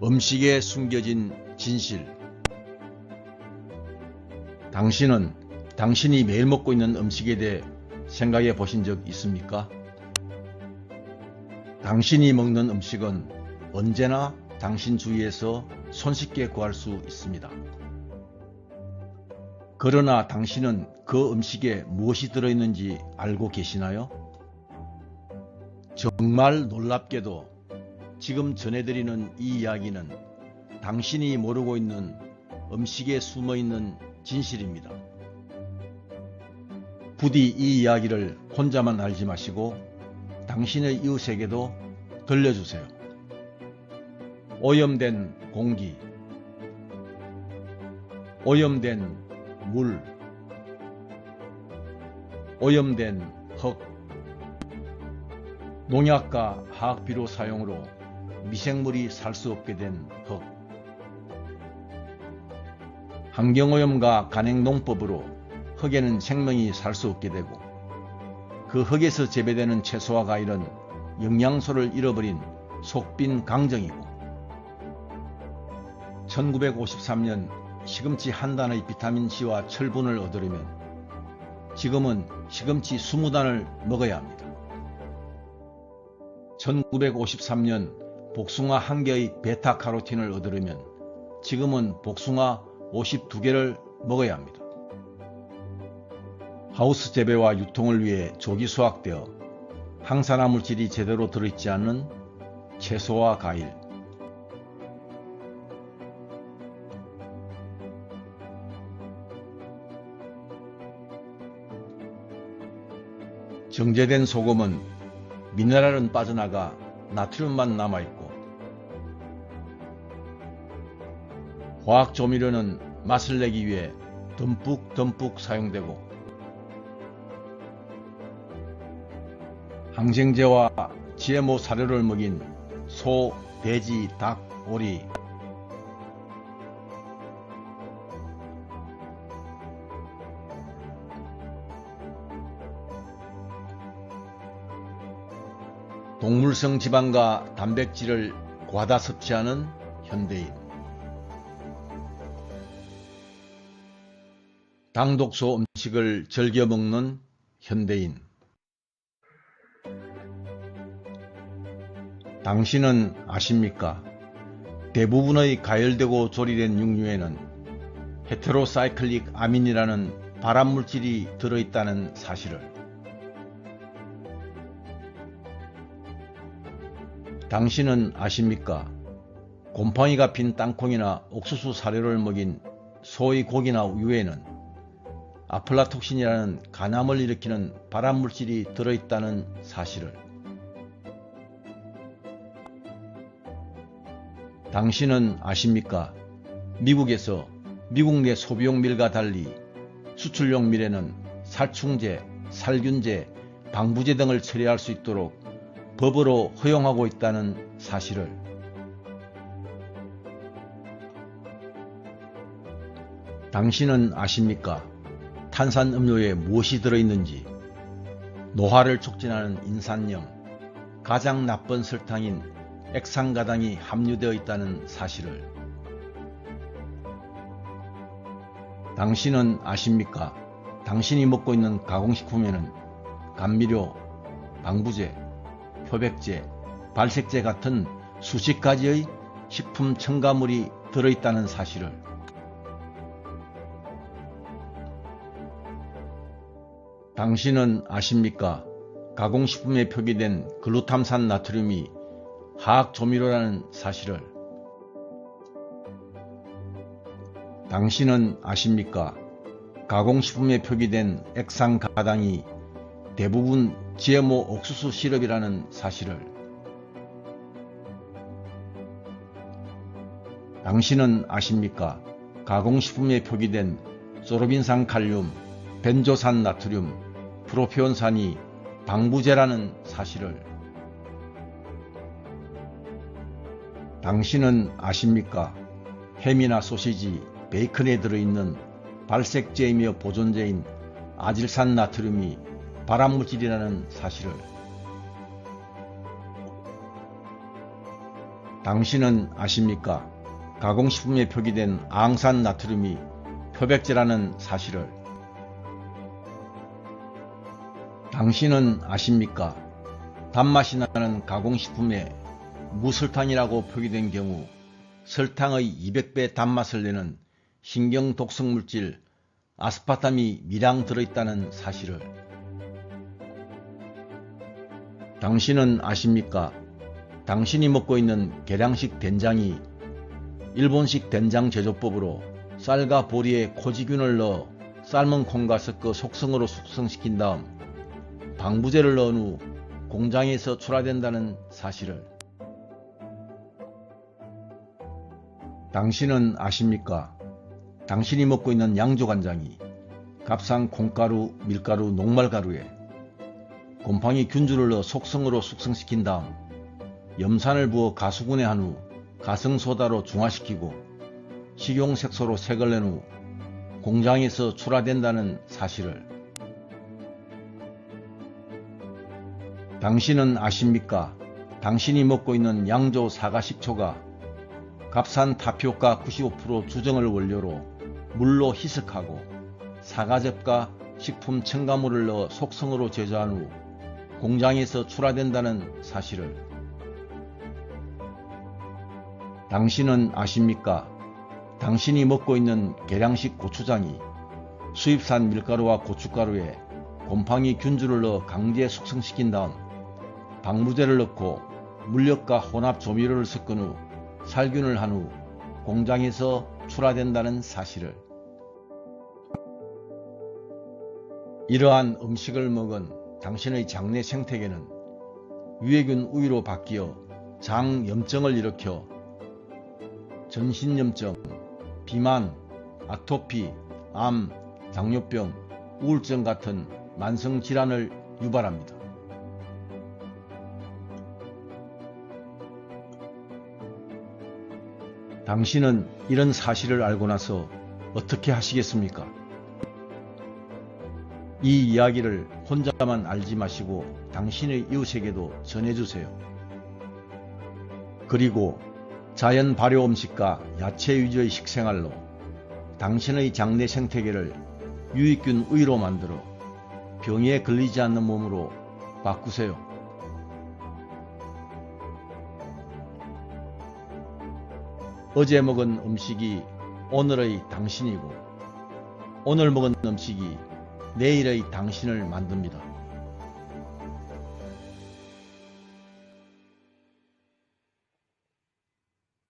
음식에 숨겨진 진실. 당신은 당신이 매일 먹고 있는 음식에 대해 생각해 보신 적 있습니까? 당신이 먹는 음식은 언제나 당신 주위에서 손쉽게 구할 수 있습니다. 그러나 당신은 그 음식에 무엇이 들어있는지 알고 계시나요? 정말 놀랍게도 지금 전해드리는 이 이야기는 당신이 모르고 있는 음식에 숨어 있는 진실입니다. 부디 이 이야기를 혼자만 알지 마시고 당신의 이웃에게도 들려주세요. 오염된 공기, 오염된 물, 오염된 흙, 농약과 화학비료 사용으로 미생물이 살 수 없게 된 흙, 환경오염과 간행농법으로 흙에는 생명이 살 수 없게 되고 그 흙에서 재배되는 채소와 과일은 영양소를 잃어버린 속빈 강정이고 1953년 시금치 한 단의 비타민C와 철분을 얻으려면 지금은 시금치 20단을 먹어야 합니다. 1953년 복숭아 한 개의 베타카로틴을 얻으려면 지금은 복숭아 52개를 먹어야 합니다. 하우스 재배와 유통을 위해 조기 수확되어 항산화 물질이 제대로 들어있지 않은 채소와 과일, 정제된 소금은 미네랄은 빠져나가 나트륨만 남아있고 화학 조미료는 맛을 내기 위해 듬뿍 듬뿍 사용되고 항생제와 GMO 사료를 먹인 소, 돼지, 닭, 오리. 동물성 지방과 단백질을 과다 섭취하는 현대인 당독소 음식을 즐겨 먹는 현대인 당신은 아십니까? 대부분의 가열되고 조리된 육류에는 헤테로사이클릭 아민이라는 발암물질이 들어있다는 사실을 당신은 아십니까? 곰팡이가 핀 땅콩이나 옥수수 사료를 먹인 소의 고기나 우유에는 아플라톡신이라는 간암을 일으키는 발암물질이 들어있다는 사실을 당신은 아십니까? 미국에서 미국 내 소비용 밀과 달리 수출용 밀에는 살충제, 살균제, 방부제 등을 처리할 수 있도록 법으로 허용하고 있다는 사실을 당신은 아십니까? 탄산음료에 무엇이 들어있는지 노화를 촉진하는 인산염, 가장 나쁜 설탕인 액상가당이 함유되어 있다는 사실을 당신은 아십니까? 당신이 먹고 있는 가공식품에는 감미료, 방부제, 표백제, 발색제 같은 수십 가지의 식품 첨가물이 들어있다는 사실을 당신은 아십니까? 가공식품에 표기된 글루탐산 나트륨이 화학 조미료라는 사실을 당신은 아십니까? 가공식품에 표기된 액상가당이 대부분 GMO 옥수수 시럽이라는 사실을 당신은 아십니까? 가공식품에 표기된 소르빈산 칼륨, 벤조산 나트륨, 프로피온산이 방부제라는 사실을 당신은 아십니까? 햄이나 소시지, 베이컨에 들어있는 발색제이며 보존제인 아질산 나트륨이 발암물질이라는 사실을 당신은 아십니까? 가공식품에 표기된 앙산 나트륨이 표백제라는 사실을. 당신은 아십니까? 단맛이 나는 가공식품에 무설탕이라고 표기된 경우 설탕의 200배 단맛을 내는 신경 독성 물질 아스파탐이 미량 들어있다는 사실을. 당신은 아십니까? 당신이 먹고 있는 계량식 된장이 일본식 된장 제조법으로 쌀과 보리에 코지균을 넣어 삶은 콩과 섞어 속성으로 숙성시킨 다음 방부제를 넣은 후 공장에서 출하된다는 사실을. 당신은 아십니까? 당신이 먹고 있는 양조간장이 값싼 콩가루, 밀가루, 녹말가루에 곰팡이 균주를 넣어 속성으로 숙성시킨 다음 염산을 부어 가수분해 한 후 가성소다로 중화시키고 식용색소로 색을 낸 후 공장에서 출하된다는 사실을. 당신은 아십니까? 당신이 먹고 있는 양조 사과식초가 값싼 타피오카 95% 주정을 원료로 물로 희석하고 사과즙과 식품 첨가물을 넣어 속성으로 제조한 후 공장에서 출하된다는 사실을. 당신은 아십니까? 당신이 먹고 있는 계량식 고추장이 수입산 밀가루와 고춧가루에 곰팡이 균주를 넣어 강제 숙성시킨 다음 방부제를 넣고 물엿과 혼합 조미료를 섞은 후 살균을 한 후 공장에서 출하된다는 사실을. 이러한 음식을 먹은 당신의 장내 생태계는 유해균 우유로 바뀌어 장 염증을 일으켜 전신염증, 비만, 아토피, 암, 당뇨병, 우울증 같은 만성 질환을 유발합니다. 당신은 이런 사실을 알고 나서 어떻게 하시겠습니까? 이 이야기를 혼자만 알지 마시고 당신의 이웃에게도 전해주세요. 그리고 자연 발효 음식과 야채 위주의 식생활로 당신의 장내 생태계를 유익균 우유로 만들어 병에 걸리지 않는 몸으로 바꾸세요. 어제 먹은 음식이 오늘의 당신이고 오늘 먹은 음식이 내일의 당신을 만듭니다.